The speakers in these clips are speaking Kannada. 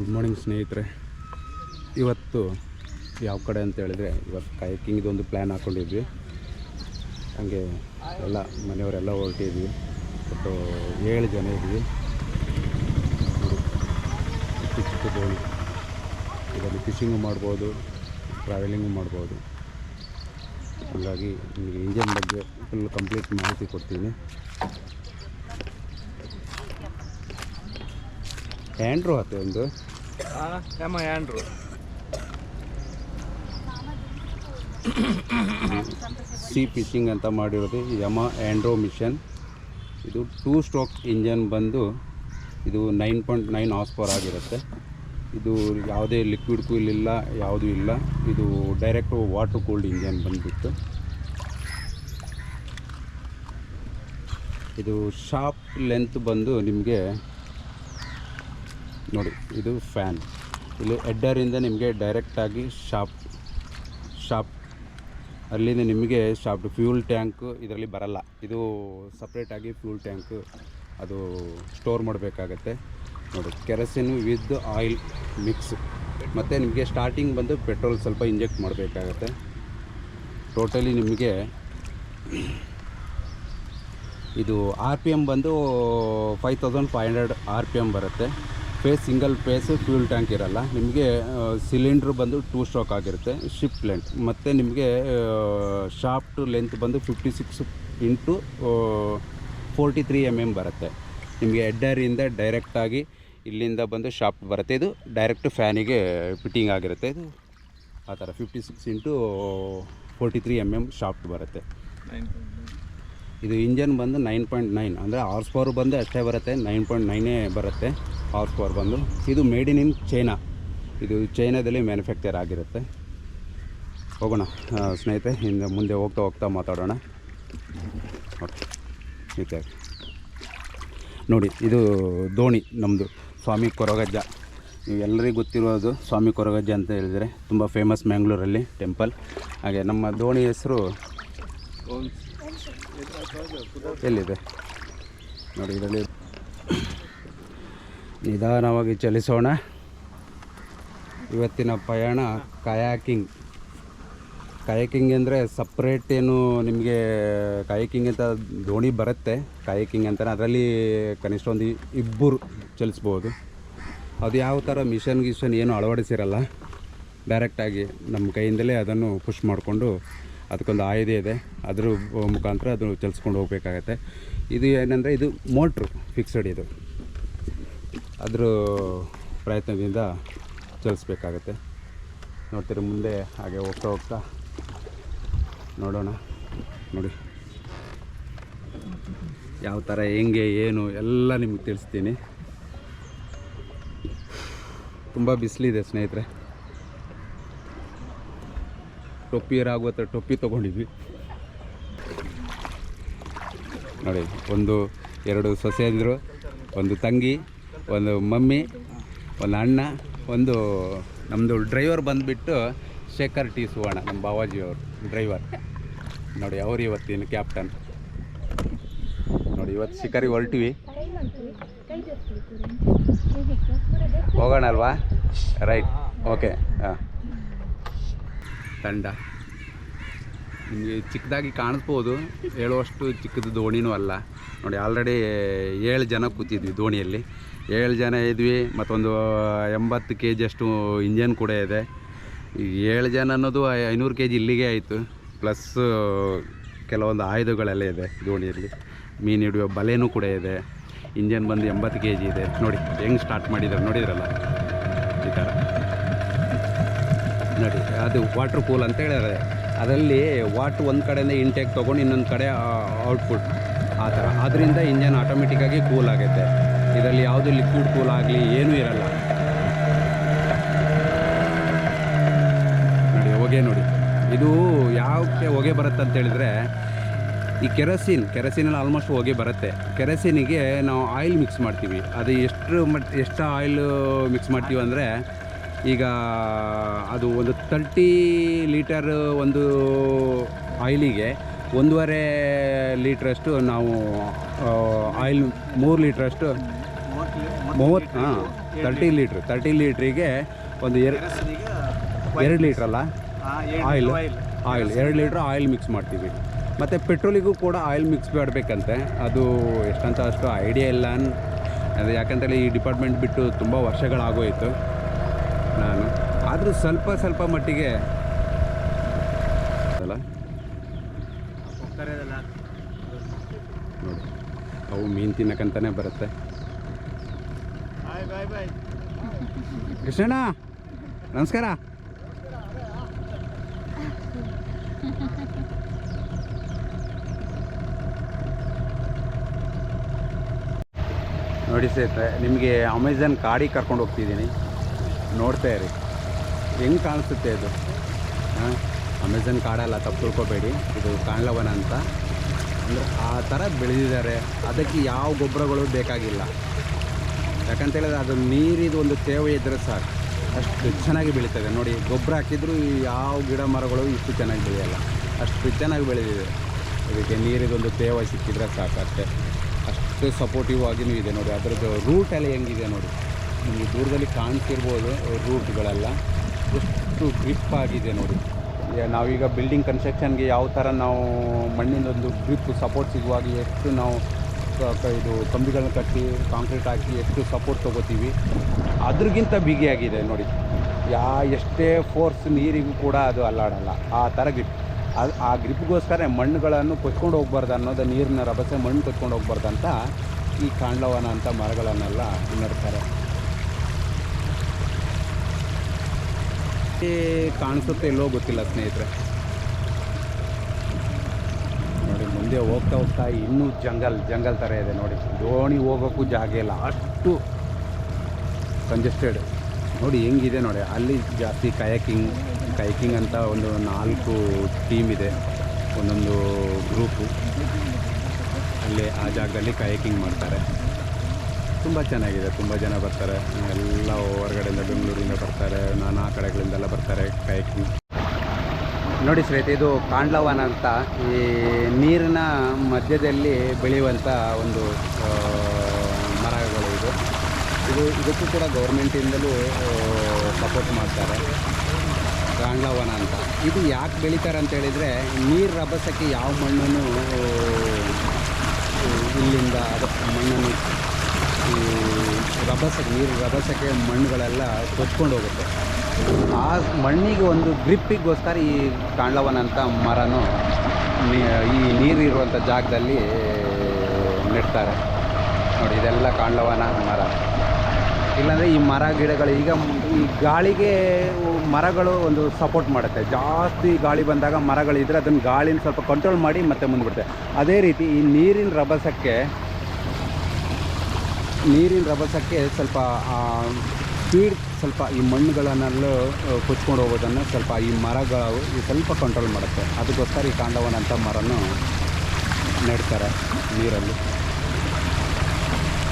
ಗುಡ್ ಮಾರ್ನಿಂಗ್ ಸ್ನೇಹಿತರೆ. ಇವತ್ತು ಯಾವ ಕಡೆ ಅಂತ ಹೇಳಿದ್ರೆ ಇವತ್ತು ಕೈಕಿಂಗ್ದು ಒಂದು ಪ್ಲ್ಯಾನ್ ಹಾಕ್ಕೊಂಡಿದ್ವಿ ಹಂಗೆ ಎಲ್ಲ ಮನೆಯವರೆಲ್ಲ ಹೊರಟಿದ್ವಿ. ಒಟ್ಟು ಏಳು ಜನ ಇದ್ವಿ. ಚಿಕ್ಕ ದೋಣಿ. ಇದರಲ್ಲಿ ಫಿಶಿಂಗು ಮಾಡ್ಬೋದು ಟ್ರಾವೆಲಿಂಗು ಮಾಡ್ಬೋದು. ಹಾಗಾಗಿ ನಿಮಗೆ ಇಂಜಿನ್ ಬಗ್ಗೆ ಫುಲ್ ಕಂಪ್ಲೀಟ್ ಮಾಹಿತಿ ಕೊಡ್ತೀನಿ. ಹ್ಯಾಂಡ್ರು ಆತ ಒಂದು. ಆ್ಯಂಡ್ರು ಸಿ ಫಿಶಿಂಗ್ ಅಂತ ಮಾಡಿರೋದು ಯಮ ಆ್ಯಂಡ್ರೋ ಮಿಷನ್. ಇದು ಟೂ ಸ್ಟ್ರೋಕ್ ಇಂಜನ್ ಬಂದು ಇದು nine point nine horse power ಆಗಿರುತ್ತೆ. ಇದು ಯಾವುದೇ ಲಿಕ್ವಿಡ್ ಕೂಲ್ ಇಲ್ಲ, ಯಾವುದೂ ಇಲ್ಲ. ಇದು ಡೈರೆಕ್ಟು ವಾಟರ್ ಕೂಲ್ಡ್ ಇಂಜನ್ ಬಂದಿತ್ತು ಇದು ಶಾಪ್ ಲೆಂತ್ ಬಂದು ನಿಮಗೆ ನೋಡಿ, ಇದು ಫ್ಯಾನ್ ಇಲ್ಲಿ ಎಡ್ಡರಿಂದ ನಿಮಗೆ ಡೈರೆಕ್ಟಾಗಿ ಶಾಪ್ ಶಾಪ್ ಅಲ್ಲಿಂದ ನಿಮಗೆ ಶಾಪ್ ಫ್ಯೂಲ್ ಟ್ಯಾಂಕು ಇದರಲ್ಲಿ ಬರಲ್ಲ. ಇದು ಸಪ್ರೇಟಾಗಿ ಫ್ಯೂಲ್ ಟ್ಯಾಂಕು ಅದು ಸ್ಟೋರ್ ಮಾಡಬೇಕಾಗತ್ತೆ. ನೋಡಿ, ಕೆರಸಿನ್ ವಿತ್ ಆಯಿಲ್ ಮಿಕ್ಸ್ ಮತ್ತು ನಿಮಗೆ ಸ್ಟಾರ್ಟಿಂಗ್ ಬಂದು ಪೆಟ್ರೋಲ್ ಸ್ವಲ್ಪ ಇಂಜೆಕ್ಟ್ ಮಾಡಬೇಕಾಗತ್ತೆ. ಟೋಟಲಿ ನಿಮಗೆ ಇದು ಆರ್ ಪಿ ಎಂ ಬಂದು five thousand five hundred R P M ಬರುತ್ತೆ. Phase single phase fuel tank ಇರಲ್ಲ. ನಿಮಗೆ ಸಿಲಿಂಡ್ರ್ ಬಂದು ಟೂ ಸ್ಟ್ರೋಕ್ ಆಗಿರುತ್ತೆ, ಶಿಪ್ ಲೆಂತ್. ಮತ್ತು ನಿಮಗೆ ಶಾಫ್ಟ್ ಲೆಂತ್ ಬಂದು fifty six into forty three M M ಬರುತ್ತೆ. ನಿಮಗೆ ಎಡ್ಡರಿಂದ ಡೈರೆಕ್ಟಾಗಿ ಇಲ್ಲಿಂದ ಬಂದು ಶಾಫ್ಟ್ ಬರುತ್ತೆ. ಇದು ಡೈರೆಕ್ಟ್ ಫ್ಯಾನಿಗೆ ಫಿಟ್ಟಿಂಗ್ ಆಗಿರುತ್ತೆ. ಇದು ಆ ಥರ fifty six into forty three M M shaft ಬರುತ್ತೆ. ಇದು ಇಂಜನ್ ಬಂದು ನೈನ್ ಪಾಯಿಂಟ್ ನೈನ್, ಅಂದರೆ ಆರ್ಸ್ ಪವರ್ ಬಂದು ಅಷ್ಟೇ ಬರುತ್ತೆ, ನೈನ್ ಪಾಯಿಂಟ್ ನೈನೇ ಬರುತ್ತೆ. ಹಾರ್ಸ್ ಪವರ್ ಬಂದು, ಇದು ಮೇಡ್ ಇನ್ ಇನ್ ಚೈನಾ ಇದು ಚೈನಾದಲ್ಲಿ ಮ್ಯಾನುಫ್ಯಾಕ್ಚರ್ ಆಗಿರುತ್ತೆ. ಹೋಗೋಣ ಸ್ನೇಹಿತೆ ಹಿಂದೆ ಮುಂದೆ ಹೋಗ್ತಾ ಹೋಗ್ತಾ ಮಾತಾಡೋಣ. ಓಕೆ ನೋಡಿ, ಇದು ದೋಣಿ ನಮ್ಮದು ಸ್ವಾಮಿ ಕೊರಗಜ್ಜ. ನೀವೆಲ್ಲರಿಗೂ ಗೊತ್ತಿರೋದು ಸ್ವಾಮಿ ಕೊರಗಜ್ಜ ಅಂತ ಹೇಳಿದರೆ, ತುಂಬ ಫೇಮಸ್ ಮ್ಯಾಂಗ್ಳೂರಲ್ಲಿ ಟೆಂಪಲ್ ಹಾಗೆ ನಮ್ಮ ದೋಣಿ ಹೆಸರು ಎಲ್ಲಿದೆ? ನೋಡಿ, ಇದರಲ್ಲಿ ನಿಧಾನವಾಗಿ ಚಲಿಸೋಣ. ಇವತ್ತಿನ ಪಯಣ ಕಯಾಕಿಂಗ್. ಕಯಾಕಿಂಗ್ ಅಂದರೆ ಸಪ್ರೇಟ್ ಏನು ನಿಮಗೆ ಕಯಾಕಿಂಗ್ ಅಂತ ದೋಣಿ ಬರುತ್ತೆ. ಕಯಾಕಿಂಗ್ ಅಂತ ಅದರಲ್ಲಿ ಕನಿಷ್ಠ ಒಂದು ಇಬ್ಬರು ಚಲಿಸ್ಬೋದು. ಅದು ಯಾವ ಥರ ಮಿಷನ್ ಗಿಷನ್ ಏನು ಅಳವಡಿಸಿರಲ್ಲ ಡೈರೆಕ್ಟಾಗಿ ನಮ್ಮ ಕೈಯಿಂದಲೇ ಅದನ್ನು ಪುಷ್ ಮಾಡಿಕೊಂಡು ಅದಕ್ಕೊಂದು ಆಯುಧ ಇದೆ. ಅದ್ರ ಮುಖಾಂತರ ಅದು ಚಲಿಸ್ಕೊಂಡು ಹೋಗಬೇಕಾಗತ್ತೆ. ಇದು ಏನಂದರೆ ಇದು ಮೋಟ್ರು ಫಿಕ್ಸಡ್ ಇದು. ಅದ್ರ ಪ್ರಯತ್ನದಿಂದ ಚಲಿಸ್ಬೇಕಾಗತ್ತೆ. ನೋಡ್ತೀರ ಮುಂದೆ ಹಾಗೆ ಹೋಗ್ತಾ ಹೋಗ್ತಾ ನೋಡೋಣ. ನೋಡಿ. ಯಾವ ಥರ ಹೆಂಗೆ, ಏನು ಎಲ್ಲ ನಿಮ್ಗೆ ತಿಳಿಸ್ತೀನಿ. ತುಂಬ ಬಿಸಿಲಿದೆ ಸ್ನೇಹಿತರೆ. ಟೊಪ್ಪಿ ರಾಗುವ ಹತ್ರ ಟೊಪ್ಪಿ ತೊಗೊಂಡಿದ್ವಿ. ನೋಡಿ, ಒಂದು, ಎರಡು ಸೊಸೆಯಂದರು ಒಂದು ತಂಗಿ ಒಂದು ಮಮ್ಮಿ, ಒಂದು ಅಣ್ಣ, ಒಂದು ನಮ್ಮದು ಡ್ರೈವರ್ ಬಂದುಬಿಟ್ಟು ಶೇಖರ್ ಟಿ ಸುವರ್ಣ, ನಮ್ಮ ಬಾವಾಜಿಯವರು ಡ್ರೈವರ್ ನೋಡಿ, ಅವ್ರು ಇವತ್ತಿನ ಕ್ಯಾಪ್ಟನ್ ನೋಡಿ, ಇವತ್ತು ಶಿಕಾರಿಗೆ ಹೊರಟಿವಿ. ಹೋಗೋಣ ಅಲ್ವಾ? ರೈಟ್ ಓಕೆ ಹಾಂ. ತಂಡ. ನಿಮಗೆ ಚಿಕ್ಕದಾಗಿ ಕಾಣಿಸ್ಬೋದು. ಹೇಳುವಷ್ಟು ಚಿಕ್ಕದು ದೋಣಿನೂ ಅಲ್ಲ. ನೋಡಿ ಆಲ್ರೆಡಿ ಏಳು ಜನ ಕೂತಿದ್ವಿ ದೋಣಿಯಲ್ಲಿ ಏಳು ಜನ ಇದ್ವಿ, ಮತ್ತೊಂದು ಎಂಬತ್ತು ಕೆ ಜಿಯಷ್ಟು ಇಂಜನ್ ಕೂಡ ಇದೆ. ಈಗ ಏಳು ಜನ ಅನ್ನೋದು ಐನೂರು ಕೆ ಜಿ ಇಲ್ಲಿಗೆ ಆಯಿತು. ಪ್ಲಸ್ ಕೆಲವೊಂದು ಆಯುಧಗಳೆಲ್ಲ ಇದೆ ದೋಣಿಯಲ್ಲಿ. ಮೀನು ಹಿಡಿಯೋ ಬಲೆನೂ ಕೂಡ ಇದೆ. ಇಂಜನ್ ಬಂದು ಎಂಬತ್ತು ಕೆ ಜಿ ಇದೆ. ನೋಡಿ, ಹೆಂಗೆ ಸ್ಟಾರ್ಟ್ ಮಾಡಿದ್ದಾರೆ ನೋಡಿದ್ರಲ್ಲ? ಈ ಥರ ನೋಡಿ, ಅದು ವಾಟ್ರ್ ಕೂಲ್ ಅಂತ ಹೇಳಿದ್ರೆ ಅದರಲ್ಲಿ ವಾಟ್ರ್ ಒಂದು ಕಡೆಯಿಂದ ಇಂಟೇಕ್ ತೊಗೊಂಡು ಇನ್ನೊಂದು ಕಡೆ ಔಟ್ಪುಟ್ ಆ ಥರ ಅದರಿಂದ ಇಂಜನ್ ಆಟೋಮೆಟಿಕ್ಕಾಗಿ ಕೂಲ್ ಆಗುತ್ತೆ ಇದರಲ್ಲಿ ಯಾವುದು ಲಿಕ್ವಿಡ್ ಕೂಲ್ ಆಗಲಿ ಏನೂ ಇರಲ್ಲ. ನೋಡಿ, ಹೊಗೆ ನೋಡಿ. ಇದು ಯಾವಕ್ಕೆ ಹೊಗೆ ಬರುತ್ತೆ ಅಂತ ಹೇಳಿದ್ರೆ, ಈ ಕೆರಸಿನ್, ಕೆರಸಿನಲ್ಲಿ ಆಲ್ಮೋಸ್ಟ್ ಹೊಗೆ ಬರುತ್ತೆ. ಕೆರಸಿನಿಗೆ ನಾವು ಆಯಿಲ್ ಮಿಕ್ಸ್ ಮಾಡ್ತೀವಿ. ಅದು ಎಷ್ಟು ಮಟ್, ಎಷ್ಟು ಆಯಿಲ್ ಮಿಕ್ಸ್ ಮಾಡ್ತೀವಿ ಅಂದರೆ, ಈಗ ಅದು ಒಂದು ತರ್ಟಿ ಲೀಟರ್ ಒಂದು ಆಯಿಲಿಗೆ ಒಂದೂವರೆ ಲೀಟ್ರಷ್ಟು ನಾವು ಆಯಿಲ್ ಮೂರು ಲೀಟ್ರಷ್ಟು ಮೂವತ್ತು ಹಾಂ ತರ್ಟಿ ಲೀಟ್ರ್ ತರ್ಟಿ ಲೀಟ್ರಿಗೆ ಒಂದು ಎರಡು ಎರಡು ಲೀಟ್ರಲ್ಲ ಆಯಿಲ್ ಆಯಿಲ್ ಎರಡು ಲೀಟ್ರ್ ಆಯಿಲ್ ಮಿಕ್ಸ್ ಮಾಡ್ತೀವಿ. ಮತ್ತು ಪೆಟ್ರೋಲಿಗೂ ಕೂಡ ಆಯಿಲ್ ಮಿಕ್ಸ್ ಮಾಡಬೇಕಂತೆ. ಅದು ಎಷ್ಟಂತ ಅಷ್ಟು ಐಡಿಯಾ ಇಲ್ಲ ಅನ್- ಅದು ಯಾಕಂತೇಳಿ ಈ ಡಿಪಾರ್ಟ್ಮೆಂಟ್ ಬಿಟ್ಟು ತುಂಬ ವರ್ಷಗಳಾಗೋಯಿತು ನಾನು. ಆದರೂ ಸ್ವಲ್ಪ ಸ್ವಲ್ಪ ಮಟ್ಟಿಗೆ ಅಲ್ಲ? ನೋಡಿ ಅವು ಮೀನು ತಿನ್ನಕ್ಕಂತಾನೆ ಬರುತ್ತೆ. ಕೃಷ್ಣಣ್ಣ, ನಮಸ್ಕಾರ. ನೋಡಿ ಸ್ನೇಹಿತರೆ, ನಿಮಗೆ ಅಮೆಝಾನ್ ಕಾಡಿಗೆ ಕರ್ಕೊಂಡು ಹೋಗ್ತಿದ್ದೀನಿ. ನೋಡ್ತಾ ಇರಿ. ಹೆಂಗೆ ಕಾಣಿಸುತ್ತೆ ಇದು? ಹಾಂ ಅಮೆಝಾನ್ ಕಾಡಲ್ಲ, ತಪ್ಪು ತಿಳ್ಕೊಬೇಡಿ. ಇದು ಕಾಣ್ಲವನ ಅಂತ. ಅಂದರೆ ಆ ಥರ ಬೆಳೆದಿದ್ದಾರೆ. ಅದಕ್ಕೆ ಯಾವ ಗೊಬ್ಬರಗಳು ಬೇಕಾಗಿಲ್ಲ. ಯಾಕಂತ ಹೇಳಿದ್ರೆ ಅದು ನೀರಿದು ಒಂದು ತೇವ ಇದ್ದರೆ ಸಾಕು. ಅಷ್ಟು ಚೆನ್ನಾಗಿ ಬೆಳೀತದೆ. ನೋಡಿ, ಗೊಬ್ಬರ ಹಾಕಿದ್ರು ಯಾವ ಗಿಡ ಮರಗಳು ಇಷ್ಟು ಚೆನ್ನಾಗಿ ಬೆಳೆಯಲ್ಲ. ಅಷ್ಟು ಚೆನ್ನಾಗಿ ಬೆಳೆದಿದೆ. ಇದಕ್ಕೆ ನೀರಿದೊಂದು ತೇವ ಸಿಕ್ಕಿದ್ರೆ ಸಾಕು ಅಷ್ಟೇ. ಅಷ್ಟು ಸಪೋರ್ಟಿವ್ ಆಗಿನೂ ಇದೆ. ನೋಡಿ, ಅದರದ್ದು ರೂಟ್ ಎಲ್ಲ ಹೆಂಗಿದೆ ನೋಡಿ. ನಿಮಗೆ ದೂರದಲ್ಲಿ ಕಾಣ್ತಿರ್ಬೋದು ರೂಟ್ಗಳೆಲ್ಲ ಎಷ್ಟು ಗ್ರಿಪ್ ಆಗಿದೆ ನೋಡಿ. ನಾವೀಗ ಬಿಲ್ಡಿಂಗ್ ಕನ್ಸ್ಟ್ರಕ್ಷನ್ಗೆ ಯಾವ ಥರ ನಾವು ಮಣ್ಣಿನೊಂದು ಗ್ರಿಪ್ ಸಪೋರ್ಟ್ ಸಿಗುವಾಗ ಎಷ್ಟು ನಾವು ಇದು ಕಂಬಿಗಳನ್ನ ಕಟ್ಟಿ ಕಾಂಕ್ರೀಟ್ ಹಾಕಿ ಎಷ್ಟು ಸಪೋರ್ಟ್ ತೊಗೋತೀವಿ, ಅದ್ರಿಗಿಂತ ಬಿಗಿಯಾಗಿದೆ ನೋಡಿ. ಯಾ, ಎಷ್ಟೇ ಫೋರ್ಸ್ ನೀರಿಗೂ ಕೂಡ ಅದು ಅಲ್ಲಾಡಲ್ಲ, ಆ ಥರ ಗ್ರಿಪ್ ಅದು ಆ ಗ್ರಿಪ್ಗೋಸ್ಕರ ಮಣ್ಣುಗಳನ್ನು ಕೊಚ್ಕೊಂಡು ಹೋಗ್ಬಾರ್ದು ಅನ್ನೋದು ನೀರಿನ ರಭಸೆ, ಮಣ್ಣು ಕೊಚ್ಕೊಂಡು ಹೋಗ್ಬಾರ್ದು ಅಂತ ಈ ಕಾಂಡ್ಲವನ ಅಂತ ಮರಗಳನ್ನೆಲ್ಲ ನೆಡ್ತಾರೆ ಕಾಣಿಸುತ್ತೆ ಇಲ್ಲೋ ಗೊತ್ತಿಲ್ಲ ಸ್ನೇಹಿತರೆ ನೋಡಿ ಮುಂದೆ ಹೋಗ್ತಾ ಹೋಗ್ತಾ ಇನ್ನೂ ಜಂಗಲ್ ಜಂಗಲ್ ಥರ ಇದೆ ನೋಡಿ. ದೋಣಿ ಹೋಗೋಕ್ಕೂ ಜಾಗ ಇಲ್ಲ. ಅಷ್ಟು ಕಂಜೆಸ್ಟೆಡ್ ನೋಡಿ ಹೆಂಗಿದೆ ನೋಡಿ, ಅಲ್ಲಿ ಜಾಸ್ತಿ ಕಯಾಕಿಂಗ್ ಕಯಾಕಿಂಗ್ ಅಂತ ಒಂದು ನಾಲ್ಕು ಟೀಮ್ ಇದೆ. ಒಂದೊಂದು ಗ್ರೂಪು ಅಲ್ಲಿ ಆ ಜಾಗದಲ್ಲಿ ಕಯಾಕಿಂಗ್ ಮಾಡ್ತಾರೆ. ತುಂಬ ಚೆನ್ನಾಗಿದೆ, ತುಂಬ ಜನ ಬರ್ತಾರೆ. ಎಲ್ಲ ಹೊರಗಡೆಯಿಂದ ಬೆಂಗಳೂರಿಂದ ಬರ್ತಾರೆ, ನಾನಾ ಕಡೆಗಳಿಂದೆಲ್ಲ ಬರ್ತಾರೆ ಕಯಾಕಿಂಗ್ ನೋಡಿ ಸ್ನೇಹಿತರೆ, ಇದು ಕಾಂಡ್ಲವನ ಅಂತ. ಈ ನೀರಿನ ಮಧ್ಯದಲ್ಲಿ ಬೆಳೆಯುವಂಥ ಒಂದು ಮರಗಳು ಇದು. ಇದು ಇದಕ್ಕೂ ಕೂಡ ಗೌರ್ಮೆಂಟಿಂದಲೂ ಸಪೋರ್ಟ್ ಮಾಡ್ತಾರೆ. ಕಾಂಡ್ಲವನ ಅಂತ. ಇದು ಯಾಕೆ ಬೆಳೀತಾರೆ ಅಂತ ಹೇಳಿದರೆ, ನೀರು ರಭಸಕ್ಕೆ ಯಾವ ಮಣ್ಣನ್ನು ಇಲ್ಲಿಂದ ಅದಕ್ಕೆ ಮಣ್ಣನ್ನು ರಭಸಕ್ಕೆ ನೀರು ರಭಸಕ್ಕೆ ಮಣ್ಣುಗಳೆಲ್ಲ ಕೊಚ್ಕೊಂಡು ಹೋಗುತ್ತೆ. ಆ ಮಣ್ಣಿಗೆ ಒಂದು ಗ್ರಿಪ್ಪಿಗೋಸ್ಕರ ಈ ಕಾಂಡ್ಲವನ ಅಂತ ಮರನು ಈ ನೀರಿರುವಂಥ ಜಾಗದಲ್ಲಿ ನೆಡ್ತಾರೆ. ನೋಡಿ, ಇದೆಲ್ಲ ಕಾಂಡ್ಲವನ ಮರ. ಇಲ್ಲಾಂದರೆ ಈ ಮರ ಗಿಡಗಳು, ಈಗ ಈ ಗಾಳಿಗೆ ಮರಗಳು ಒಂದು ಸಪೋರ್ಟ್ ಮಾಡುತ್ತೆ. ಜಾಸ್ತಿ ಗಾಳಿ ಬಂದಾಗ ಮರಗಳಿದ್ದರೆ ಅದನ್ನು ಗಾಳಿನ ಸ್ವಲ್ಪ ಕಂಟ್ರೋಲ್ ಮಾಡಿ ಮತ್ತೆ ಮುಂದ್ಬಿಡುತ್ತೆ. ಅದೇ ರೀತಿ ಈ ನೀರಿನ ರಭಸಕ್ಕೆ ನೀರಿನ ರಭಸಕ್ಕೆ ಸ್ವಲ್ಪ ಸ್ಪೀಡ್ ಸ್ವಲ್ಪ ಈ ಮಣ್ಣುಗಳನ್ನೆಲ್ಲ ಕೊಚ್ಕೊಂಡು ಹೋಗೋದನ್ನು ಸ್ವಲ್ಪ ಈ ಮರಗಳು ಸ್ವಲ್ಪ ಕಂಟ್ರೋಲ್ ಮಾಡುತ್ತೆ. ಅದಕ್ಕೋಸ್ಕರ ಈ ಕಾಂಡವನಂಥ ಮರನು ನೆಡ್ತಾರೆ ನೀರಲ್ಲಿ.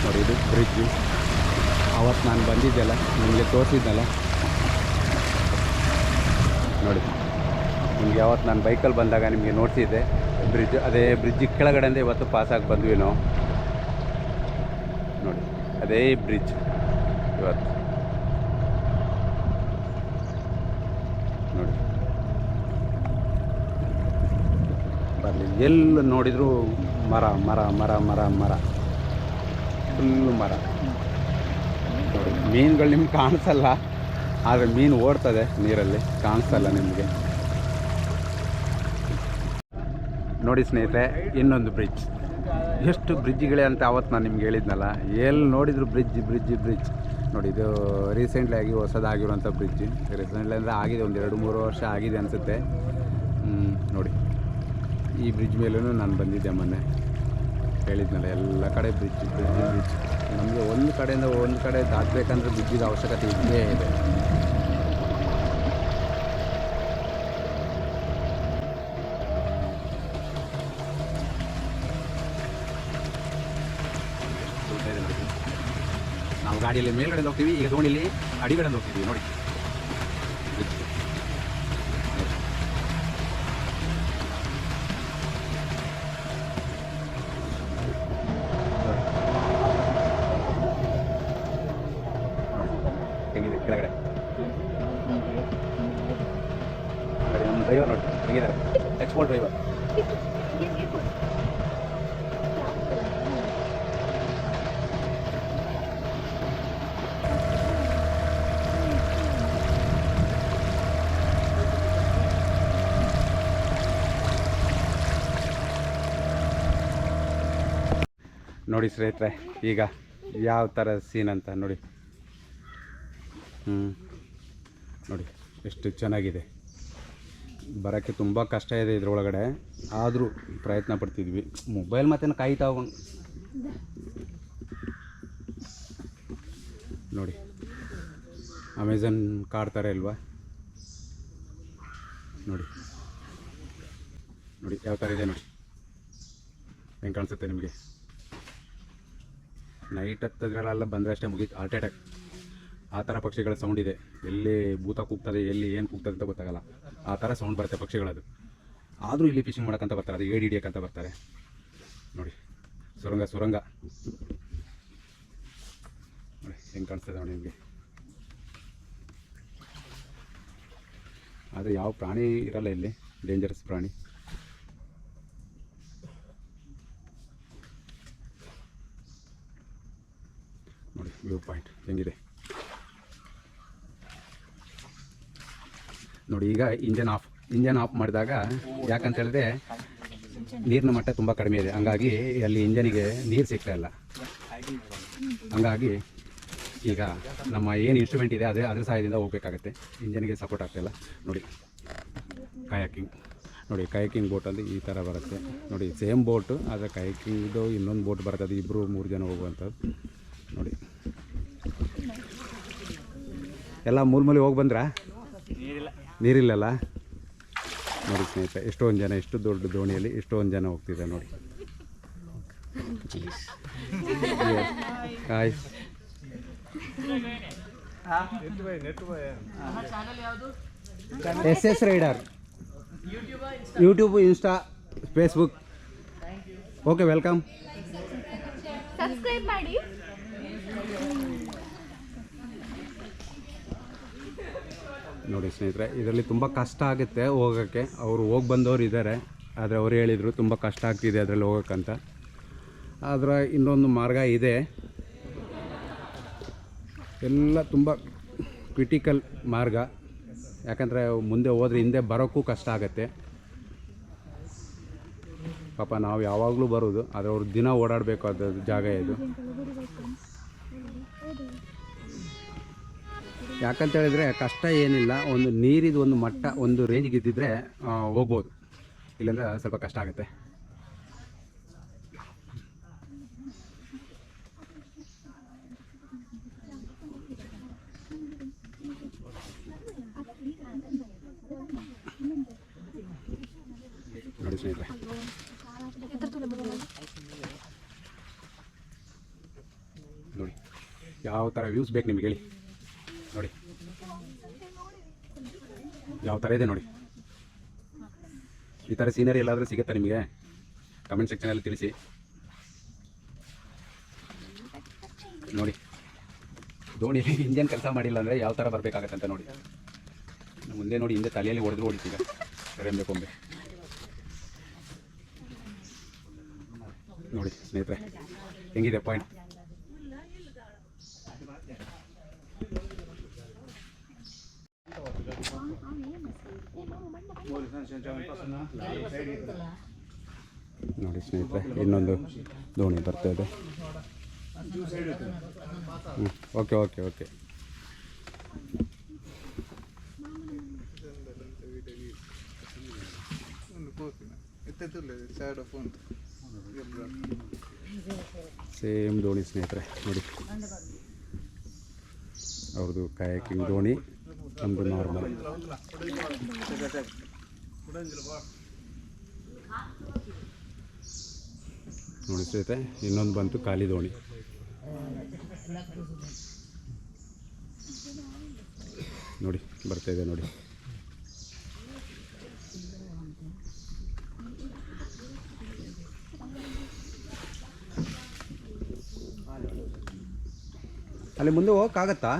ನೋಡಿ ಇದು ಬ್ರಿಡ್ಜು ಅವತ್ತು ನಾನು ಬಂದಿದ್ದೆಲ್ಲ, ನಿಮಗೆ ತೋರಿಸಿದ್ನಲ್ಲ ನೋಡಿ, ನಿಮಗೆ ಯಾವತ್ತು ನಾನು ಬೈಕಲ್ಲಿ ಬಂದಾಗ ನಿಮಗೆ ನೋಡ್ತಿದ್ದೆ ಬ್ರಿಡ್ಜ್ ಅದೇ ಬ್ರಿಡ್ಜ್ ಕೆಳಗಡೆಯಿಂದ ಇವತ್ತು ಪಾಸಾಗಿ ಬಂದ್ವಿ ನಾವು. ನೋಡಿ, ಅದೇ ಬ್ರಿಡ್ಜ್ ಇವತ್ತು. ಎಲ್ಲಿ ನೋಡಿದರೂ ಮರ ಮರ ಮರ ಮರ ಮರ. ಫುಲ್ಲು ಮರ. ನೋಡಿ, ಮೀನುಗಳು ನಿಮ್ಗೆ ಕಾಣಿಸಲ್ಲ, ಆದರೆ ಮೀನು ಓಡ್ತದೆ ನೀರಲ್ಲಿ. ಕಾಣಿಸಲ್ಲ ನಿಮಗೆ. ನೋಡಿ ಸ್ನೇಹಿತರೆ, ಇನ್ನೊಂದು ಬ್ರಿಡ್ಜ್ ಎಷ್ಟು ಬ್ರಿಡ್ಜ್ಗಳೇ ಅಂತ ಅವತ್ತು ನಾನು ನಿಮ್ಗೆ ಹೇಳಿದ್ನಲ್ಲ, ಎಲ್ಲಿ ನೋಡಿದ್ರು ಬ್ರಿಡ್ಜ್ ಬ್ರಿಡ್ಜ್ ಬ್ರಿಡ್ಜ್ ನೋಡಿ, ಇದು ರೀಸೆಂಟ್ಲಿ ಆಗಿ ಹೊಸದಾಗಿರುವಂಥ ಬ್ರಿಡ್ಜ್ ರೀಸೆಂಟ್ಲಿ ಅಂದರೆ ಆಗಿದೆ ಒಂದು ಎರಡು ಮೂರು ವರ್ಷ ಆಗಿದೆ ಅನಿಸುತ್ತೆ. ನೋಡಿ. ಈ ಬ್ರಿಡ್ಜ್ ಮೇಲೂ ನಾನು ಬಂದಿದ್ದೆ ಮೊನ್ನೆ. ಹೇಳಿದ್ನಲ್ಲ, ಎಲ್ಲ ಕಡೆ ಬ್ರಿಡ್ಜ್ ಬ್ರಿಡ್ಜ್ ಬ್ರಿಡ್ಜ್ ನಮಗೆ ಒಂದು ಕಡೆಯಿಂದ ಒಂದು ಕಡೆ ದಾಟಬೇಕಂದ್ರೆ ಬ್ರಿಡ್ಜಿದ ಅವಶ್ಯಕತೆ ಇದ್ದೇ ಇದೆ. ನಾವು ಗಾಡಿಯಲ್ಲಿ ಮೇಲ್ಗಡೆ ಹೋಗ್ತೀವಿ, ಈಗ ದೋಣಿಲಿ ಅಡಿಗಡೆ ಹೋಗ್ತೀವಿ, ನೋಡಿ. ಕೆಳಗಡೆ. ನಮ್ಮ ಡ್ರೈವರ್ ನೋಡಿ, ಹೇಗಿದ್ದಾರೆ? ಎಕ್ಸ್ಪೋರ್ಟ್ ಡ್ರೈವರ್ ನೋಡಿ ಸ್ನೇಹಿತರೆ, ಈಗ ಯಾವ ಥರ ಸೀನ್ ಅಂತ ನೋಡಿ. ಹ್ಞೂ ನೋಡಿ, ಎಷ್ಟು ಚೆನ್ನಾಗಿದೆ. ಬರೋಕ್ಕೆ ತುಂಬ ಕಷ್ಟ ಇದೆ ಇದರೊಳಗಡೆ. ಆದರೂ ಪ್ರಯತ್ನ ಪಡ್ತಿದ್ವಿ. ಮೊಬೈಲ್ ಮತ್ತೆ ಕಾಯ್ತಾ ಹೋಗೋಣ ನೋಡಿ ಅಮೆಝಾನ್ ಕಾಡ್ತಾರೆ ಅಲ್ವಾ ನೋಡಿ. ನೋಡಿ, ಯಾವ ಥರ ಇದೆ ನೋಡಿ. ಹೆಂಗೆ ಕಾಣಿಸುತ್ತೆ ನಿಮಗೆ? ನೈಟ್ ಹತ್ತದ್ರಲ್ಲೆಲ್ಲ ಬಂದರೆ ಅಷ್ಟೇ ಮುಗೀತು. ಹಾರ್ಟ್ ಅಟ್ಯಾಕ್ ಆ ಥರ ಪಕ್ಷಿಗಳ ಸೌಂಡ್ ಇದೆ. ಎಲ್ಲಿ ಭೂತ ಕೂಗ್ತದೆ, ಎಲ್ಲಿ ಏನು ಕೂಗ್ತದೆ ಅಂತ ಗೊತ್ತಾಗಲ್ಲ. ಆ ಥರ ಸೌಂಡ್ ಬರುತ್ತೆ ಪಕ್ಷಿಗಳದು. ಆದರೂ ಇಲ್ಲಿ ಫಿಶಿಂಗ್ ಮಾಡೋಕ್ಕಂತ ಬರ್ತಾರೆ, ಅದು ಏಡಿ ಹಿಡಿಯೋಕ್ಕಂತ ಬರ್ತಾರೆ. ನೋಡಿ, ಸುರಂಗ ಸುರಂಗ. ನೋಡಿ, ಹೆಂಗೆ ಕಾಣಿಸ್ತದೆ ನೋಡಿ ನಿಮಗೆ. ಆದರೆ ಯಾವ ಪ್ರಾಣಿ ಇರಲ್ಲ ಇಲ್ಲಿ ಡೇಂಜರಸ್ ಪ್ರಾಣಿ. ನೋಡಿ ವ್ಯೂ ಪಾಯಿಂಟ್ ಹೆಂಗಿದೆ? ನೋಡಿ, ಈಗ ಇಂಜನ್ ಆಫ್ ಇಂಜನ್ ಆಫ್ ಮಾಡಿದಾಗ ಯಾಕಂತ ಹೇಳಿದ್ರೆ ನೀರಿನ ಮಟ್ಟ ತುಂಬ ಕಡಿಮೆ ಇದೆ. ಹಂಗಾಗಿ ಅಲ್ಲಿ ಇಂಜನಿಗೆ ನೀರು ಸಿಗ್ತಾ ಇಲ್ಲ. ಹಂಗಾಗಿ ಈಗ ನಮ್ಮ ಏನು ಇನ್ಸ್ಟ್ರೂಮೆಂಟ್ ಇದೆ, ಅದೇ ಅದ್ರ ಸಹಾಯದಿಂದ ಹೋಗ್ಬೇಕಾಗತ್ತೆ. ಇಂಜನ್ಗೆ ಸಪೋರ್ಟ್ ಆಗ್ತಾಯಿಲ್ಲ ನೋಡಿ ಕಾಯಾಕಿಂಗ್ ನೋಡಿ ಕಯಾಕಿಂಗ್ ಬೋಟಲ್ಲಿ ಈ ಥರ ಬರುತ್ತೆ. ನೋಡಿ ಸೇಮ್ ಬೋಟು ಆದರೆ ಕಾಯಕಿಂಗ್ದು ಇನ್ನೊಂದು ಬೋಟ್ ಬರುತ್ತೆ. ಅದು ಇಬ್ಬರು ಮೂರು ಜನ ಹೋಗುವಂಥದ್ದು. ನೋಡಿ. ಎಲ್ಲ ಮೂಲ ಮೂಲೆ ಹೋಗಿ ಬಂದ್ರಾ? ನೀರಿಲ್ಲಲ್ಲ? ನೋಡಿ ಸ್ನೇಹಿತರೆ, ಎಷ್ಟೊಂದು ಜನ, ಎಷ್ಟು ದೊಡ್ಡ ದೋಣಿಯಲ್ಲಿ ಎಷ್ಟೊಂದು ಜನ ಹೋಗ್ತಿದೆ ನೋಡಿ. Hi S S rider YouTube Insta Facebook okay welcome subscribe ಮಾಡಿ. ನೋಡಿ ಸ್ನೇಹಿತರೆ, ಇದರಲ್ಲಿ ತುಂಬ ಕಷ್ಟ ಆಗುತ್ತೆ ಹೋಗೋಕ್ಕೆ. ಅವರು ಹೋಗಿ ಬಂದವರು ಇದ್ದಾರೆ ಆದರೆ ಅವ್ರು ಹೇಳಿದರು ತುಂಬ ಕಷ್ಟ ಆಗ್ತಿದೆ ಅದರಲ್ಲಿ ಹೋಗೋಕ್ಕಂತ. ಆದರೆ ಇನ್ನೊಂದು ಮಾರ್ಗ ಇದೆ. ಎಲ್ಲ ತುಂಬ ಕ್ರಿಟಿಕಲ್ ಮಾರ್ಗ. ಯಾಕಂದರೆ ಮುಂದೆ ಹೋದರೆ ಹಿಂದೆ ಬರೋಕ್ಕೂ ಕಷ್ಟ ಆಗುತ್ತೆ. ಪಾಪ ನಾವು ಯಾವಾಗಲೂ ಬರೋದು, ಆದರೆ ಅವ್ರು ದಿನ ಓಡಾಡಬೇಕು ಜಾಗ ಇದು. ಯಾಕಂತ ಹೇಳಿದ್ರೆ ಕಷ್ಟ ಏನಿಲ್ಲ, ಒಂದು ನೀರಿದು ಒಂದು ಮಟ್ಟ, ಒಂದು ರೇಂಜ್ಗೆ ಇದ್ದಿದ್ರೆ ಹೋಗ್ಬೋದು. ಇಲ್ಲಾಂದ್ರೆ ಸ್ವಲ್ಪ ಕಷ್ಟ ಆಗುತ್ತೆ. ನೋಡಿ ನೋಡಿ, ಯಾವ ಥರ ವ್ಯೂಸ್ ಬೇಕು ನಿಮ್ಗೆ ಹೇಳಿ ನೋಡಿ ಯಾವ ಥರ ಇದೆ ನೋಡಿ. ಈ ಥರ ಸೀನರಿ ಎಲ್ಲಾದರೂ ಸಿಗುತ್ತಾ ನಿಮಗೆ? ಕಮೆಂಟ್ ಸೆಕ್ಷನಲ್ಲಿ ತಿಳಿಸಿ. ನೋಡಿ. ದೋಣಿ ಇಂಜನ್ ಕೆಲಸ ಮಾಡಿಲ್ಲ ಅಂದರೆ ಯಾವ ಥರ ಬರಬೇಕಾಗತ್ತೆ ಅಂತ ನೋಡಿ. ಮುಂದೆ ನೋಡಿ, ಹಿಂದೆ ತಲೆಯಲ್ಲಿ ಹೊಡೆದ್ರು ಹೊಡಿತೀಗ ರೆಂಬೆ ಕೊಂಬೆ. ನೋಡಿ ಸ್ನೇಹಿತರೆ, ಹೆಂಗಿದೆ ಪಾಯಿಂಟ್ ನೋಡಿ ಸ್ನೇಹಿತರೆ, ಇನ್ನೊಂದು ದೋಣಿ ಬರ್ತಾ ಇದೆ. Okay okay okay. ಸೇಮ್ ದೋಣಿ ಸ್ನೇಹಿತರೆ, ನೋಡಿ. ಅವ್ರದ್ದು ಕಾಯಕಿಂಗ್ ದೋಣಿ. ನಮ್ಮದು ನಾರ್ಮಲ್ ನೋಡಿ ಸ್ನೇಹಿತರೆ, ಇನ್ನೊಂದು ಬಂತು ಖಾಲಿ ದೋಣಿ. ನೋಡಿ, ಬರ್ತಾ ಇದೆ ನೋಡಿ. ಅಲ್ಲಿ ಮುಂದೆ ಹೋಗಕ್ಕಾಗತ್ತಾ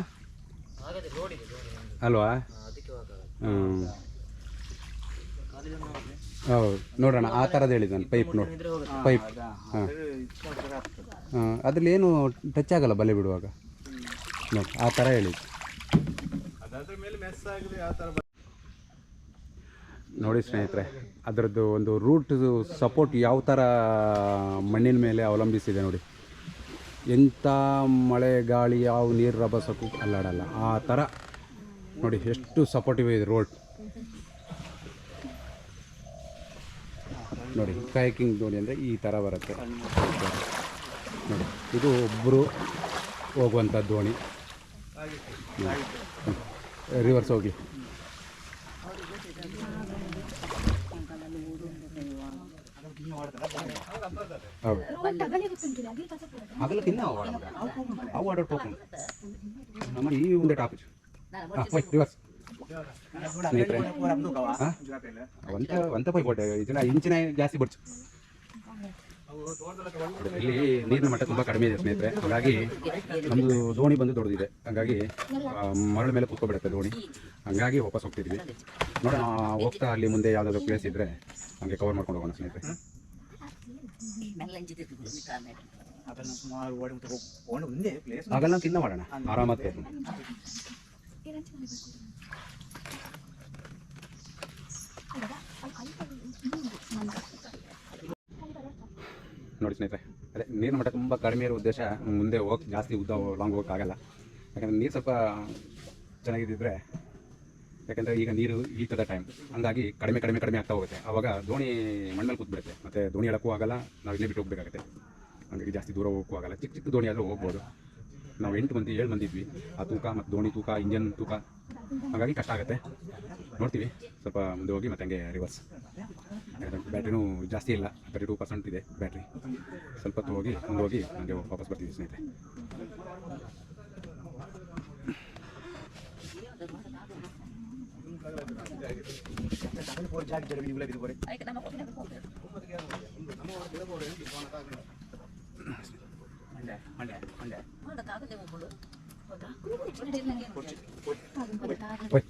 ಹಾಗಾದ್ರೆ ನೋಡಿದೆ ನೋಡಿ ನಮ್ದು. ಅಲ್ವಾ? ಹೌದು. ನೋಡೋಣ, ಆ ಥರದ್ದು ನಾನು ಪೈಪ್ ನೋಡಿ. ಪೈಪ್ ಹಾಂ. ಹಾಂ, ಅದ್ರಲ್ಲಿ ಏನು ಟಚ್ ಆಗಲ್ಲ ಬಲೆ ಬಿಡುವಾಗ? ನೋಡಿ, ಆ ಥರ ಹೇಳಿದ್ದು. ನೋಡಿ ಸ್ನೇಹಿತರೆ, ಅದರದ್ದು ಒಂದು ರೂಟ್ ಸಪೋರ್ಟ್ ಯಾವ ಥರ ಮಣ್ಣಿನ ಮೇಲೆ ಅವಲಂಬಿಸಿದೆ ನೋಡಿ. ಎಂಥ ಮಳೆ, ಗಾಳಿ ಯಾವ ನೀರು, ರಭಸಕ್ಕೂ ಅಲ್ಲಾಡಲ್ಲ. ಆ ಥರ ನೋಡಿ ಎಷ್ಟು ಸಪೋರ್ಟಿವ್ ಇದೆ ರೋಡ್ ನೋಡಿ ಕೈಕಿಂಗ್ ದೋಣಿ ಅಂದರೆ ಈ ಥರ ಬರುತ್ತೆ. ನೋಡಿ ಇದು ಒಬ್ಬರು ಹೋಗುವಂಥ ದೋಣಿ ರಿವರ್ಸ್ ಹೋಗಿ. ಹೌದು. ಹಗಲು ತಿನ್ನ ಅವು ಆಡೋ ಟೋಕನ್ ನಮ್ಮ ಈ ಒಂದೇ ಟಾಪಿಕ್ ಒಂತ ಪೈ ಕೊಟ್ಟೆ ಇದನ್ನ ಇಂಚಿನ ಜಾಸ್ತಿ ಬಡ್ಚು ಇಲ್ಲಿ ನೀರಿನ ಮಟ್ಟ ತುಂಬಾ ಕಡಿಮೆ ಇದೆ ಸ್ನೇಹಿತರೆ ಹಾಗಾಗಿ ನಮ್ದು ದೋಣಿ ಬಂದು ದೊಡ್ಡದಿದೆ ಹಾಗಾಗಿ ಮರಳ ಮೇಲೆ ಕುತ್ಕೊಬಿಡುತ್ತೆ ದೋಣಿ ಹಂಗಾಗಿ ವಾಪಸ್ ಹೋಗ್ತಿದ್ವಿ ನೋಡೋಣ ಹೋಗ್ತಾ ಅಲ್ಲಿ ಮುಂದೆ ಯಾವ್ದಾದ್ರು ಪ್ಲೇಸ್ ಇದ್ರೆ ಹಂಗೆ ಕವರ್ ಮಾಡ್ಕೊಂಡು ಹೋಗೋಣ ಸ್ನೇಹಿತರೆ ಅದನ್ನು ತಿನ್ನ ಮಾಡೋಣ ಮುಟ್ಟು ನೋಡಿ ಸ್ನೇಹಿತರೆ, ಅದೇ ನೀರಿನ ಮಟ್ಟ ತುಂಬ ಕಡಿಮೆ ಇರೋ ಉದ್ದೇಶ ಮುಂದೆ ಹೋಗಿ ಜಾಸ್ತಿ ಉದ್ದ ಲಾಂಗ್ ಹೋಗೋಕ್ಕಾಗಲ್ಲ ಯಾಕಂದರೆ ನೀರು ಸ್ವಲ್ಪ ಚೆನ್ನಾಗಿದ್ದಿದ್ರೆ, ಯಾಕಂದರೆ ಈಗ ನೀರು ಈ ಥರ ಟೈಮ್ ಹಂಗಾಗಿ ಕಡಿಮೆ ಕಡಿಮೆ ಕಡಿಮೆ ಆಗ್ತಾ ಹೋಗುತ್ತೆ. ಆವಾಗ ದೋಣಿ ಮಣ್ಣಲ್ಲಿ ಕೂತ್ಬಿಡುತ್ತೆ. ಮತ್ತು ದೋಣಿ ಹೇಳೋಕ್ಕೂ ಆಗಲ್ಲ, ನಾವು ಇಲ್ಲೇ ಬಿಟ್ಟು ಹೋಗಬೇಕಾಗುತ್ತೆ. ಹಂಗಾಗಿ ಜಾಸ್ತಿ ದೂರ ಹೋಗೋಕ್ಕೂ ಆಗಲ್ಲ. ಚಿಕ್ಕ ಚಿಕ್ಕ ದೋಣಿ ಆದರೂ ಹೋಗ್ಬೋದು. ನಾವು ಎಂಟು ಮಂದಿ, ಏಳು ಮಂದಿ ಇದ್ವಿ. ಆ ತೂಕ ಮತ್ತು ದೋಣಿ ತೂಕ ಇಂಜನ್ ತೂಕ, ಹಾಗಾಗಿ ಕಷ್ಟ ಆಗುತ್ತೆ. ನೋಡ್ತೀವಿ. ಸ್ವಲ್ಪ ಮುಂದೆ ಹೋಗಿ ಮತ್ತೆ ಹಂಗೆ ರಿವರ್ಸ್ ಬ್ಯಾಟ್ರಿನೂ ಜಾಸ್ತಿ ಇಲ್ಲ. ತರ್ಟಿ ಟೂ ಪರ್ಸೆಂಟ್ ಇದೆ ಬ್ಯಾಟ್ರಿ ಸ್ವಲ್ಪ ಹೊತ್ತು ಹೋಗಿ, ಮುಂದೆ ಹೋಗಿ ಹಂಗೆ ವಾಪಸ್ ಬರ್ತೀವಿ ಸ್ನೇಹಿತರೆ.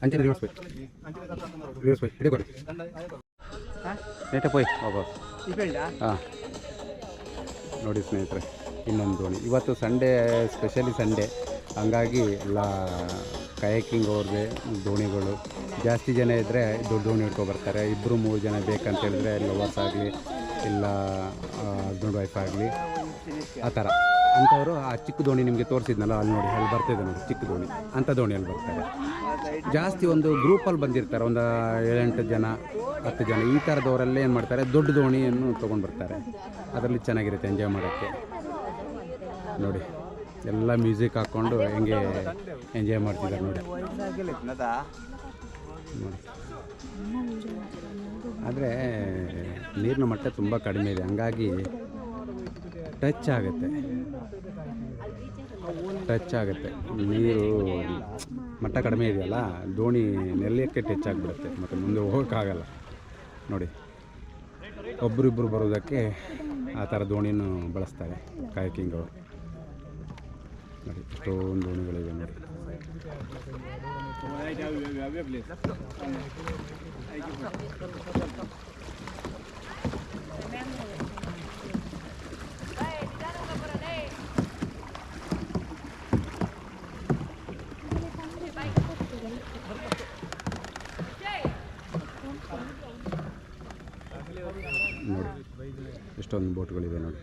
ಅಂಚೆ ರಿವರ್ಸ್ ಹೋಯ್ ರಿವರ್ಸ್ ಹೋಯ್. ಹಿಡಿಕೊಡಿ ನೇಟೆ ಹೋಯ್ ವಾಪಸ್ ಹಾಂ. ನೋಡಿ ಸ್ನೇಹಿತರೆ ಇನ್ನೊಂದು ದೋಣಿ ಇವತ್ತು ಸಂಡೇ ಸ್ಪೆಷಲಿ ಸಂಡೇ. ಹಂಗಾಗಿ ಎಲ್ಲ ಕಯಾಕಿಂಗ್ ಅವ್ರಿಗೆ ದೋಣಿಗಳು. ಜಾಸ್ತಿ ಜನ ಇದ್ದರೆ ದೊಡ್ಡ ದೋಣಿ ಬರ್ತಾರೆ ಇಬ್ಬರು ಮೂರು ಜನ ಬೇಕಂತ ಹೇಳಿದ್ರೆ ಲವರ್ಸ್ ಆಗಲಿ ಇಲ್ಲ ಹಸ್ಬೆಂಡ್ ವೈಫ್ ಆಗಲಿ ಆ ಥರ. ಅಂಥವರು ಆ ಚಿಕ್ಕ ದೋಣಿ ನಿಮಗೆ ತೋರಿಸಿದ್ನಲ್ಲ, ಅಲ್ಲಿ ನೋಡಿ, ಅಲ್ಲಿ ಬರ್ತಿದೆ ನೋಡಿ, ಚಿಕ್ಕ ದೋಣಿ. ಅಂಥ ದೋಣಿಯಲ್ಲಿ ಬರ್ತಾರೆ. ಜಾಸ್ತಿ ಒಂದು ಗ್ರೂಪಲ್ಲಿ ಬಂದಿರ್ತಾರೆ, ಒಂದು ಏಳೆಂಟು ಜನ, ಹತ್ತು ಜನ, ಈ ಥರದವರಲ್ಲೇ ಏನು ಮಾಡ್ತಾರೆ, ದೊಡ್ಡ ದೋಣಿಯನ್ನು ತೊಗೊಂಡು ಬರ್ತಾರೆ. ಅದರಲ್ಲಿ ಚೆನ್ನಾಗಿರುತ್ತೆ ಎಂಜಾಯ್ ಮಾಡೋಕ್ಕೆ. ನೋಡಿ, ಎಲ್ಲ ಮ್ಯೂಸಿಕ್ ಹಾಕ್ಕೊಂಡು ಹೆಂಗೆ ಎಂಜಾಯ್ ಮಾಡ್ತಿದ್ದಾರೆ ನೋಡಿ. ನೋಡಿ. ಆದರೆ, ನೀರಿನ ಮಟ್ಟ ತುಂಬ ಕಡಿಮೆ ಇದೆ. ಹಂಗಾಗಿ ಟಚ್ ಆಗುತ್ತೆ. ಟಚ್ ಆಗುತ್ತೆ. ನೀರು ಮಟ್ಟ ಕಡಿಮೆ ಇದೆಯಲ್ಲ, ದೋಣಿ ನೆಲೆಯಕ್ಕೆ ಟಚ್ ಆಗಿಬಿಡುತ್ತೆ, ಮತ್ತು ಮುಂದೆ ಹೋಗೋಕ್ಕಾಗಲ್ಲ. ನೋಡಿ ಒಬ್ಬರಿಬ್ಬರು ಬರೋದಕ್ಕೆ ಆ ಥರ ದೋಣಿನೂ ಬಳಸ್ತಾರೆ ಕಾಯಕಿಂಗ್ ಅವರು ನೋಡಿ, ಎಷ್ಟೊಂದು ದೋಣಿಗಳಿವೆ ನೋಡಿ. ಎಷ್ಟೊಂದು ಬೋಟ್ಗಳಿವೆ ನೋಡಿ.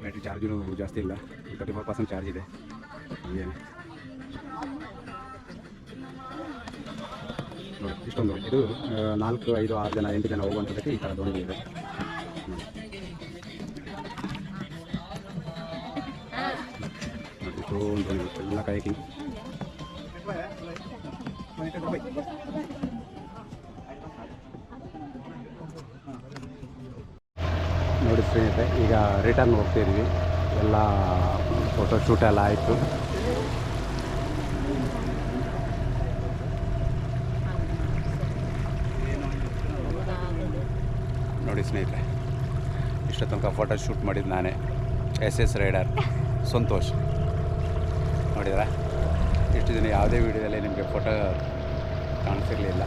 ಬ್ಯಾಟ್ರಿ ಚಾರ್ಜು ಜಾಸ್ತಿ ಇಲ್ಲ. ತರ್ಟಿ ಫೋರ್ ಪರ್ಸೆಂಟ್ ಚಾರ್ಜ್ ಇದೆ. ಏನು ನೋಡಿ, ಇಷ್ಟೊಂದು. ಇದು ನಾಲ್ಕು, ಐದು, ಆರು ಜನ, ಎಂಟು ಜನ ಹೋಗುವಂಥದ್ದಕ್ಕೆ ಈ ಥರ ದೋಣಿ ಇದೆ ನೋಡಿ ಸ್ನೇಹಿತರೆ, ಈಗ ರಿಟರ್ನ್ ಹೋಗ್ತಿದ್ವಿ ಎಲ್ಲ ಫೋಟೋ ಶೂಟ್ ಎಲ್ಲ ಆಯಿತು. ನೋಡಿ ಸ್ನೇಹಿತರೆ ತನಕ ಫೋಟೋ ಶೂಟ್ ಮಾಡಿದ್ದು ನಾನೇ. S S rider Santosh. ನೋಡಿದ್ರಾ ಇಷ್ಟು ದಿನ ಯಾವುದೇ ವೀಡಿಯೋದಲ್ಲಿ ನಿಮಗೆ ಫೋಟೋ ಕಾಣಿಸಿರಲಿಲ್ಲ.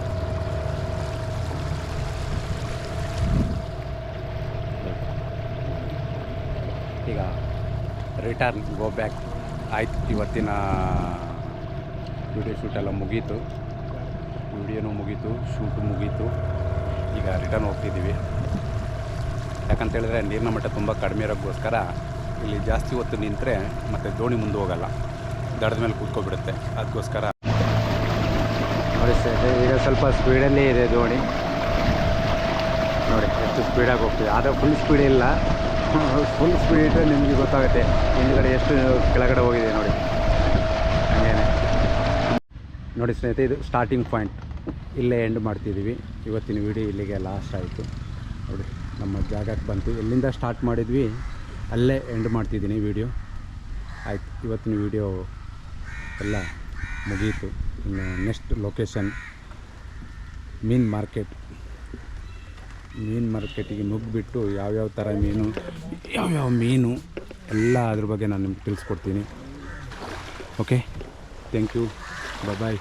ಈಗ ರಿಟರ್ನ್ ಗೋ ಬ್ಯಾಕ್ ಆಯ್ತು. ಇವತ್ತಿನ ವೀಡಿಯೋ ಶೂಟೆಲ್ಲ ಮುಗೀತು. ವಿಡಿಯೋನೂ ಮುಗೀತು ಶೂಟು ಮುಗೀತು. ಈಗ ರಿಟರ್ನ್ ಹೋಗ್ತಿದ್ದೀವಿ. ಯಾಕಂತೇಳಿದ್ರೆ ನೀರಿನ ಮಟ್ಟ ತುಂಬ ಕಡಿಮೆ ಇರೋಕ್ಕೋಸ್ಕರ ಇಲ್ಲಿ ಜಾಸ್ತಿ ಹೊತ್ತು ನಿಂತರೆ ಮತ್ತು ದೋಣಿ ಮುಂದೆ ಹೋಗಲ್ಲ. ದಡದ ಮೇಲೆ ಕೂತ್ಕೊಬಿಡುತ್ತೆ. ಅದಕ್ಕೋಸ್ಕರ ನೋಡಿ ಸರ್ ಈಗ ಸ್ವಲ್ಪ ಸ್ಪೀಡಲ್ಲೇ ಇದೆ ದೋಣಿ. ನೋಡಿ, ಎಷ್ಟು ಸ್ಪೀಡಾಗಿ ಹೋಗ್ತಿದೆ. ಆದರೆ ಫುಲ್ ಸ್ಪೀಡ್ ಇಲ್ಲ. ಫುಲ್ ಸ್ಪೀಡ್ ಇಟ್ಟರೆ ನಿಮಗೆ ಗೊತ್ತಾಗುತ್ತೆ ಹಿಂದ್ಗಡೆ ಎಷ್ಟು ಕೆಳಗಡೆ ಹೋಗಿದೆ ನೋಡಿ. ಹಂಗೇನೆ. ನೋಡಿ ಸ್ನೇಹಿತರೆ, ಇದು ಸ್ಟಾರ್ಟಿಂಗ್ ಪಾಯಿಂಟ್ ಇಲ್ಲೇ ಎಂಡ್ ಮಾಡ್ತಿದ್ದೀವಿ. ಇವತ್ತಿನ ವಿಡಿಯೋ ಇಲ್ಲಿಗೆ ಲಾಸ್ಟ್ ಆಯಿತು. ನೋಡಿ, ನಮ್ಮ ಜಾಗಕ್ಕೆ ಬಂತು ಎಲ್ಲಿಂದ ಸ್ಟಾರ್ಟ್ ಮಾಡಿದ್ವಿ, ಅಲ್ಲೇ ಎಂಡ್ ಮಾಡ್ತಿದ್ದೀನಿ ವಿಡಿಯೋ ಆಯ್ತು, ಇವತ್ತಿನ ವಿಡಿಯೋ ಎಲ್ಲ ಮುಗೀತು. ಇನ್ನು ನೆಕ್ಸ್ಟ್ ಲೊಕೇಶನ್ ಮೀನು ಮಾರ್ಕೆಟ್. ಮೀನು ಮಾರ್ಕೆಟಿಗೆ ನುಗ್ಗಿಬಿಟ್ಟು ಯಾವ್ಯಾವ ಥರ ಮೀನು, ಯಾವ್ಯಾವ ಮೀನು, ಎಲ್ಲ ಅದ್ರ ಬಗ್ಗೆ ನಾನು ನಿಮ್ಗೆ ತಿಳಿಸ್ಕೊಡ್ತೀನಿ. Okay thank you bye